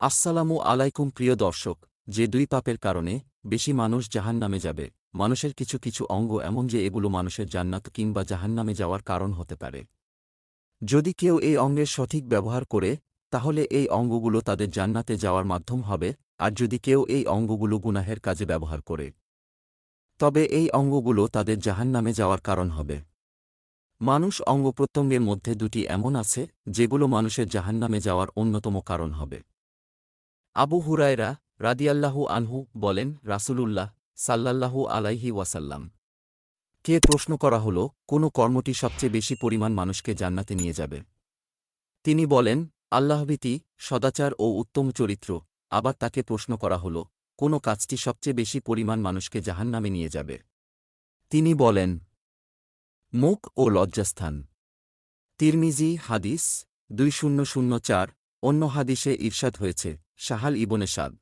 আসসালামু আলাইকুম প্রিয় দর্শক, যে দুই পাপের কারণে বেশি মানুষ জাহান্নামে যাবে, মানুষের কিছু কিছু অঙ্গ এমন যে এগুলো মানুষের জান্নাত কিংবা জাহান্নামে যাওয়ার কারণ হতে পারে। যদি কেউ এই অঙ্গের সঠিক ব্যবহার করে, তাহলে এই অঙ্গগুলো তাদের জান্নাতে যাওয়ার মাধ্যম হবে, আর যদি কেউ এই অঙ্গগুলো গুনাহের কাজে ব্যবহার করে। তবে এই অঙ্গগুলো তাদের জাহান্নামে যাওয়ার কারণ হবে। মানুষ অঙ্গ প্রত্যঙ্গের মধ্যে দুটি এমন আছে, যেগুলো মানুষের জাহান্নামে যাওয়ার অন্যতম কারণ হবে। আবু হুরায়রা রাদিয়াল্লাহু আনহু বলেন, রাসূলুল্লাহ সাল্লাল্লাহু আলাইহি ওয়াসাল্লাম। কে প্রশ্ন করা হল, কোন কর্মটি সবচেয়ে বেশি পরিমাণ মানুষকে জান্নাতে নিয়ে যাবে? তিনি বলেন, আল্লাহভীতি, সদাচার ও উত্তম চরিত্র। আবার তাকে প্রশ্ন করা হল, কোন কাজটি সবচেয়ে বেশি পরিমাণ মানুষকে জাহান্নামে নিয়ে যাবে? তিনি বলেন, মুখ ও লজ্জাস্থান। তিরমিজি, হাদিস দুই শূন্য শূন্য চার, অন্য হাদিসে ঈর্ষাদ হয়েছে। শাহাল ইবনে সাদ।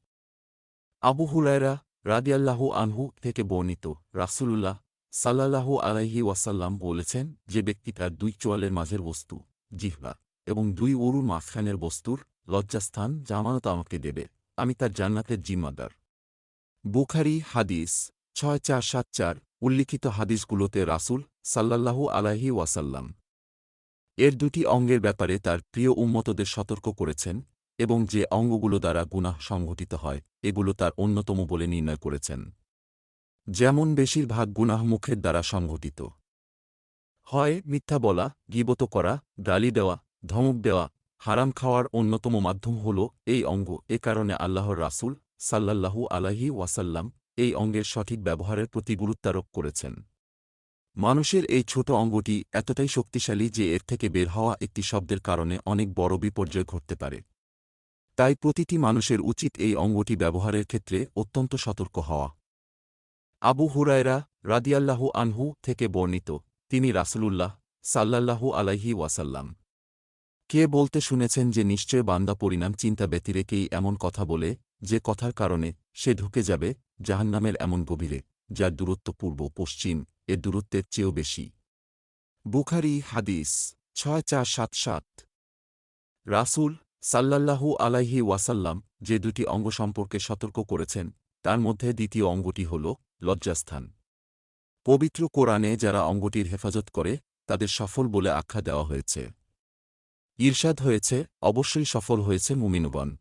আবু হুরায়রা রাদিয়াল্লাহু আনহু থেকে বর্ণিত রাসূলুল্লাহ সাল্লাল্লাহু আলাইহি ওয়াসাল্লাম বলেছেন যে ব্যক্তি তার দুই চোয়ালের মাঝের বস্তু, জিহ্বা, এবং দুই অরুর মাঝখানের বস্তুর লজ্জাস্থান জামানত আমাকে দেবে। আমি তার জান্নাতের জিম্মাদার। বুখারি হাদিস ছয় চার সাত চার উল্লিখিত হাদিসগুলোতে রাসূল সাল্লাল্লাহু আলাইহি ওয়াসাল্লাম এর দুটি অঙ্গের ব্যাপারে তার প্রিয় উম্মতদের সতর্ক করেছেন এবং যে অঙ্গগুলো দ্বারা গুনাহ সংঘটিত হয়, এগুলো তার অন্যতম বলে নির্ণয় করেছেন। যেমন বেশিরভাগ গুনাহ মুখের দ্বারা সংঘটিত। হয় মিথ্যা বলা, গিবত করা, গালি দেওয়া, ধমক দেওয়া, হারাম খাওয়ার অন্যতম মাধ্যম হল এই অঙ্গ। এ কারণে আল্লাহর রাসূল সাল্লাল্লাহু আলাহি ওয়াসাল্লাম এই অঙ্গের সঠিক ব্যবহারের প্রতি গুরুত্বারোপ করেছেন। মানুষের এই ছোট অঙ্গটি এতটাই শক্তিশালী যে এর থেকে বের হওয়া একটি শব্দের কারণে অনেক বড় বিপর্যয় ঘটতে পারে। তাই প্রতিটি মানুষের উচিত এই অঙ্গটি ব্যবহারের ক্ষেত্রে অত্যন্ত সতর্ক হওয়া। আবু হুরায়রা রাদিয়াল্লাহু আনহু থেকে বর্ণিত, তিনি রাসূলুল্লাহ সাল্লাল্লাহু আলাইহি ওয়াসাল্লাম। কে বলতে শুনেছেন যে নিশ্চয় বান্দা পরিণাম চিন্তা ব্যতিরেকেই এমন কথা বলে, যে কথার কারণে সে ঢুকে যাবে জাহান্নামের এমন গভীরে, যার দূরত্ব পূর্ব পশ্চিম, এর দূরত্বের চেয়েও বেশি। বুখারি হাদিস ছয় চার সাত সাত। রাসূল সাল্লাল্লাহু আলাইহি ওয়াসাল্লাম যে দুটি অঙ্গ সম্পর্কে সতর্ক করেছেন, তার মধ্যে দ্বিতীয় অঙ্গটি হল লজ্জাস্থান। পবিত্র কোরআনে যারা অঙ্গটির হেফাজত করে, তাদের সফল বলে আখ্যা দেওয়া হয়েছে। ঈর্ষাদ হয়েছে, অবশ্যই সফল হয়েছে মুমিনবন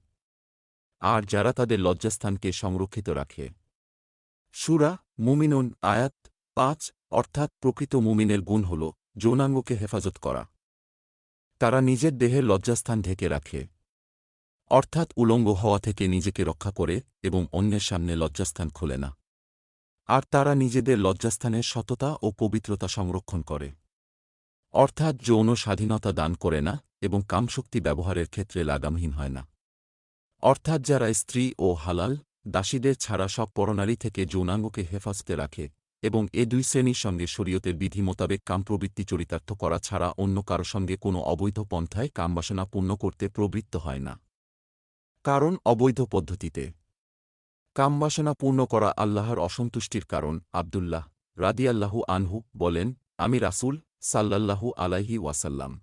আর যারা তাদের লজ্জাস্থানকে সংরক্ষিত রাখে। সুরা মুমিনুন আয়াত পাঁচ, অর্থাৎ প্রকৃত মুমিনের গুণ হল যৌনাঙ্গকে হেফাজত করা। তারা নিজের দেহের লজ্জাস্থান ঢেকে রাখে। অর্থাৎ উলঙ্গ হওয়া থেকে নিজেকে রক্ষা করে এবং অন্যের সামনে লজ্জাস্থান খোলে না। আর তারা নিজেদের লজ্জাস্থানের সততা ও পবিত্রতা সংরক্ষণ করে। অর্থাৎ যৌন স্বাধীনতা দান করে না এবং কামশক্তি ব্যবহারের ক্ষেত্রে লাগামহীন হয় না। অর্থাৎ যারা স্ত্রী ও হালাল, দাসীদের ছাড়া সব পরনারী থেকে যৌনাঙ্গকে হেফাজতে রাখে এবং এ দুই শ্রেণির সঙ্গে শরীয়তের বিধি মোতাবেক কাম প্রবৃত্তি চরিতার্থ করা ছাড়া অন্য কারও সঙ্গে কোনো অবৈধ পন্থায় কামবাসনা পূর্ণ করতে প্রবৃত্ত হয় না। কারণ অবৈধ পদ্ধতিতে। কামবাসনা পূর্ণ করা আল্লাহর অসন্তুষ্টির কারণ, আবদুল্লাহ রাদিয়াল্লাহু আনহু বলেন, আমি রাসূল সাল্লাল্লাহু আলাইহি ওয়াসাল্লাম।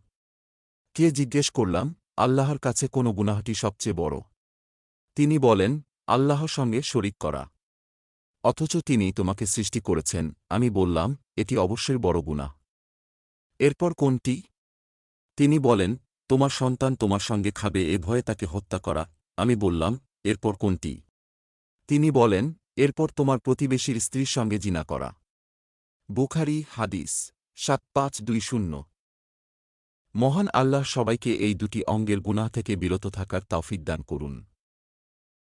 কে জিজ্ঞেস করলাম, আল্লাহর কাছে কোন গুনাহটি সবচেয়ে বড়? তিনি বলেন, আল্লাহর সঙ্গে শরিক করা। অথচ তিনি তোমাকে সৃষ্টি করেছেন, আমি বললাম, এটি অবশ্যই বড় গুণা এরপর কোনটি? তিনি বলেন, তোমার সন্তান তোমার সঙ্গে খাবে, এ ভয়ে তাকে হত্যা করা আমি বললাম, এরপর কোনটি? তিনি বলেন, এরপর তোমার প্রতিবেশীর স্ত্রীর সঙ্গে জিনা করা। বুখারি, হাদিস, সাত পাঁচ দুই শূন্য। মহান আল্লাহ সবাইকে এই দুটি অঙ্গের গুনাহ থেকে বিরত থাকার তাওফিক দান করুন।